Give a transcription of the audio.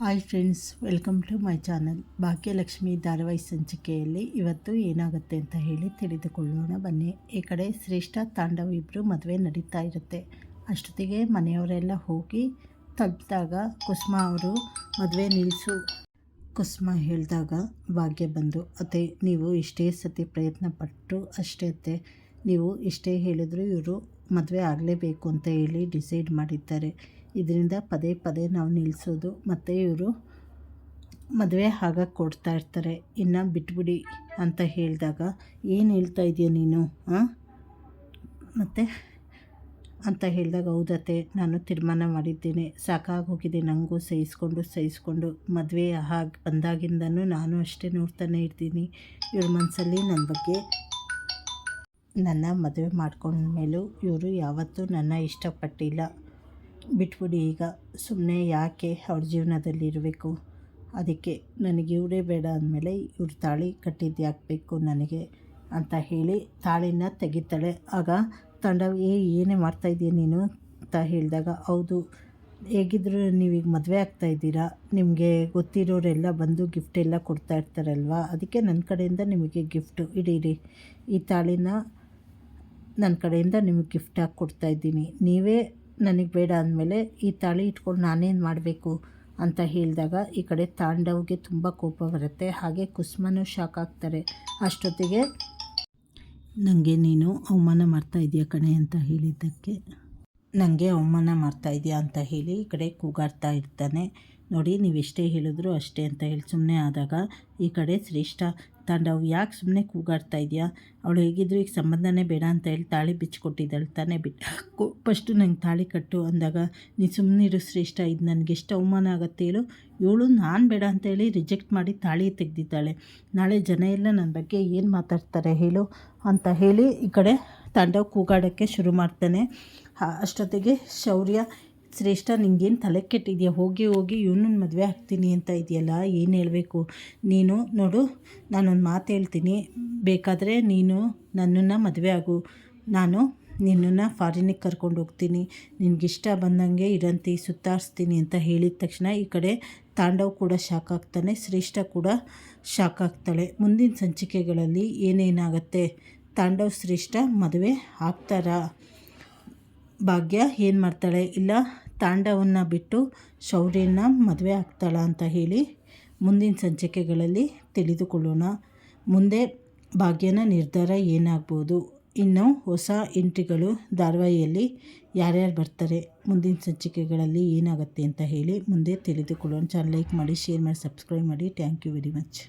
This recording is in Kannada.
Hi friends, welcome to my channel. Bhagyalakshmi ಧಾರಾವಾಹಿ ಸಂಚಿಕೆಯಲ್ಲಿ ಇವತ್ತು ಏನಾಗುತ್ತೆ ಅಂತ ಹೇಳಿ ತಿಳಿದುಕೊಳ್ಳೋಣ. ಬನ್ನಿ, ಈ ಕಡೆ ಶ್ರೇಷ್ಠ ತಾಂಡವ ಇಬ್ಬರು ಮದುವೆ ನಡೀತಾ ಇರುತ್ತೆ. ಅಷ್ಟೊತ್ತಿಗೆ ಮನೆಯವರೆಲ್ಲ ಹೋಗಿ ತಲುಪಿದಾಗ ಕುಸುಮ ಅವರು ಮದುವೆ ನಿಲ್ಲಿಸು. ಕುಸುಮ ಹೇಳಿದಾಗ ಭಾಗ್ಯ ಬಂದು, ಅತ್ತೆ, ನೀವು ಇಷ್ಟೇ ಸತಿ ಪ್ರಯತ್ನ ಪಟ್ಟು ಅಷ್ಟೇ ಅತ್ತೆ. ನೀವು ಇಷ್ಟೇ ಹೇಳಿದ್ರು ಇವರು ಮದುವೆ ಆಗಲೇಬೇಕು ಅಂತ ಹೇಳಿ ಡಿಸೈಡ್ ಮಾಡಿದ್ದಾರೆ. ಇದರಿಂದ ಪದೇ ಪದೇ ನಾವು ನಿಲ್ಲಿಸೋದು ಮತ್ತು ಇವರು ಮದುವೆ ಆಗ ಕೊಡ್ತಾ ಇರ್ತಾರೆ. ಇನ್ನು ಬಿಟ್ಬಿಡಿ ಅಂತ ಹೇಳಿದಾಗ, ಏನು ಹೇಳ್ತಾ ಇದೆಯಾ ನೀನು? ಹಾಂ ಮತ್ತು ಅಂತ ಹೇಳಿದಾಗ ಹೌದತ್ತೆ ನಾನು ತೀರ್ಮಾನ ಮಾಡಿದ್ದೇನೆ. ಸಾಕಾಗೋಗಿದೆ ನನಗೂ ಸಹಿಸ್ಕೊಂಡು ಸಹಿಸ್ಕೊಂಡು. ಮದುವೆ ಆಗ ಬಂದಾಗಿಂದನೂ ನಾನು ಅಷ್ಟೇ ನೋಡ್ತಾನೆ ಇರ್ತೀನಿ. ಇವ್ರ ಮನಸ್ಸಲ್ಲಿ ನನ್ನ ಬಗ್ಗೆ ನನ್ನ ಮದುವೆ ಮಾಡ್ಕೊಂಡ್ಮೇಲೂ ಇವರು ಯಾವತ್ತೂ ನನ್ನ ಇಷ್ಟಪಟ್ಟಿಲ್ಲ. ಬಿಟ್ಬಿಡಿ ಈಗ. ಸುಮ್ಮನೆ ಯಾಕೆ ಅವ್ರ ಜೀವನದಲ್ಲಿ ಇರಬೇಕು ಅದಕ್ಕೆ ನನಗೆ ಇವರೇ ಬೇಡ ಅಂದಮೇಲೆ ಇವ್ರ ತಾಳಿ ಕಟ್ಟಿದ್ದು ಯಾಕಬೇಕು ನನಗೆ ಅಂತ ಹೇಳಿ ತಾಳಿನ ತೆಗಿತಾಳೆ. ಆಗ, ತಂಡ, ಏ, ಏನೇ ಮಾಡ್ತಾಯಿದ್ದೀಯ ನೀನು? ಅಂತ ಹೇಳಿದಾಗ, ಹೌದು. ಹೇಗಿದ್ರು ನೀವೀಗ ಮದುವೆ ಆಗ್ತಾಯಿದ್ದೀರಾ ನಿಮಗೆ ಗೊತ್ತಿರೋರೆಲ್ಲ ಬಂದು ಗಿಫ್ಟ್ ಎಲ್ಲ ಕೊಡ್ತಾ ಇರ್ತಾರಲ್ವ? ಅದಕ್ಕೆ ನನ್ನ ಕಡೆಯಿಂದ ನಿಮಗೆ ಗಿಫ್ಟು. ಇಡೀರಿ ಈ ತಾಳಿನ ನನ್ನ ಕಡೆಯಿಂದ ನಿಮಗೆ ಗಿಫ್ಟ್ ಹಾಕಿ ಕೊಡ್ತಾಯಿದ್ದೀನಿ ನೀವೇ ನನಗೆ ಬೇಡ ಅಂದಮೇಲೆ ಈ ತಾಳಿ ಇಟ್ಕೊಂಡು ನಾನೇನು ಮಾಡಬೇಕು ಅಂತ ಹೇಳಿದಾಗ ಈ ಕಡೆ ತಾಂಡವ್ಗೆ ತುಂಬ ಕೋಪ ಬರುತ್ತೆ. ಹಾಗೆ ಕುಸುಮನೂ ಶಾಕ್ ಆಗ್ತಾರೆ. ಅಷ್ಟೊತ್ತಿಗೆ ನನಗೆ ನೀನು ಅವಮಾನ ಮಾಡ್ತಾ ಇದೆಯಾ ಕಣೆ ಅಂತ ಹೇಳಿದ್ದಕ್ಕೆ ನನಗೆ ಅವಮಾನ ಮಾಡ್ತಾ ಇದೆಯಾ ಅಂತ ಹೇಳಿ ಈ ಕಡೆ ಕೂಗಾಡ್ತಾ ಇರ್ತಾನೆ. ನೋಡಿ, ನೀವು ಎಷ್ಟೇ ಹೇಳಿದ್ರು ಅಷ್ಟೇ ಅಂತ ಹೇಳಿ ಸುಮ್ಮನೆ ಆದಾಗ ಈ ಕಡೆ ಶ್ರೇಷ್ಠ ತಾಂಡವ್ ಯಾಕೆ ಸುಮ್ಮನೆ ಕೂಗಾಡ್ತಾ ಇದೆಯಾ? ಅವಳು ಹೇಗಿದ್ರು ಈಗ ಸಂಬಂಧನೇ ಬೇಡ ಅಂತ ಹೇಳಿ ತಾಳಿ ಬಿಚ್ಚಿಕೊಟ್ಟಿದ್ದಾಳೆ. ತಾನೇ ಬಿಟ್ಟು ಫಸ್ಟು ನಂಗೆ ತಾಳಿ ಕಟ್ಟು ಅಂದಾಗ ನೀನು ಸುಮ್ಮನಿರು ಶ್ರೇಷ್ಠ, ಇದು ನನಗೆ ಎಷ್ಟು ಅವಮಾನ ಆಗುತ್ತೆ ಹೇಳು. ಇವಳು ನಾನು ಬೇಡ ಅಂತ ಹೇಳಿ ರಿಜೆಕ್ಟ್ ಮಾಡಿ ತಾಳಿ ತೆಗೆದಿದ್ದಾಳೆ. ನಾಳೆ ಜನ ಎಲ್ಲ ನನ್ನ ಬಗ್ಗೆ ಏನು ಮಾತಾಡ್ತಾರೆ ಹೇಳು ಅಂತ ಹೇಳಿ ಈ ಕಡೆ ತಾಂಡವ್ ಕೂಗಾಡೋಕ್ಕೆ ಶುರು ಮಾಡ್ತಾನೆ. ಅಷ್ಟೊತ್ತಿಗೆ ಶೌರ್ಯ, ಶ್ರೇಷ್ಠ, ನಿಂಗೇನು ತಲೆ ಕೆಟ್ಟಿದೆಯಾ? ಹೋಗಿ ಹೋಗಿ ಇವನನ್ನ ಮದುವೆ ಆಗ್ತೀನಿ ಅಂತ ಇದೆಯಲ್ಲ, ಏನು ಹೇಳಬೇಕು? ನೀನು ನೋಡು, ನಾನೊಂದು ಮಾತು ಹೇಳ್ತೀನಿ. ಬೇಕಾದರೆ ನೀನು ನನ್ನನ್ನು ಮದುವೆ ಆಗು. ನಾನು ನಿನ್ನನ್ನು ಫಾರಿನಿಗೆ ಕರ್ಕೊಂಡು ಹೋಗ್ತೀನಿ. ನಿನಗಿಷ್ಟ ಬಂದಂಗೆ ಇರಂತಿ ಸುತ್ತಾರಿಸ್ತೀನಿ ಅಂತ ಹೇಳಿದ ತಕ್ಷಣ ಈ ಕಡೆ ತಾಂಡವ್ ಕೂಡ ಶಾಕ್ ಆಗ್ತಾನೆ, ಶ್ರೇಷ್ಠ ಕೂಡ ಶಾಕ್ ಆಗ್ತಾಳೆ. ಮುಂದಿನ ಸಂಚಿಕೆಗಳಲ್ಲಿ ಏನೇನಾಗುತ್ತೆ? ತಾಂಡವ್ ಶ್ರೇಷ್ಠ ಮದುವೆ ಆಗ್ತಾರಾ ಭಾಗ್ಯ ಏನು ಮಾಡ್ತಾಳೆ? ಇಲ್ಲ, ತಾಂಡವನ್ನು ಬಿಟ್ಟು ಶೌರ್ಯನ ಮದುವೆ ಆಗ್ತಾಳ ಅಂತ ಹೇಳಿ ಮುಂದಿನ ಸಂಚಿಕೆಗಳಲ್ಲಿ ತಿಳಿದುಕೊಳ್ಳೋಣ. ಮುಂದೆ ಭಾಗ್ಯನ ನಿರ್ಧಾರ ಏನಾಗ್ಬೋದು? ಇನ್ನು ಹೊಸ ಎಂಟ್ರಿಗಳು ಧಾರಾವಾಹಿಯಲ್ಲಿ ಯಾರ್ಯಾರು ಬರ್ತಾರೆ? ಮುಂದಿನ ಸಂಚಿಕೆಗಳಲ್ಲಿ ಏನಾಗುತ್ತೆ ಅಂತ ಹೇಳಿ ಮುಂದೆ ತಿಳಿದುಕೊಳ್ಳೋಣ. ಚಾನಲ್ ಲೈಕ್ ಮಾಡಿ ಶೇರ್ ಮಾಡಿ ಸಬ್ಸ್ಕ್ರೈಬ್ ಮಾಡಿ. Thank you very much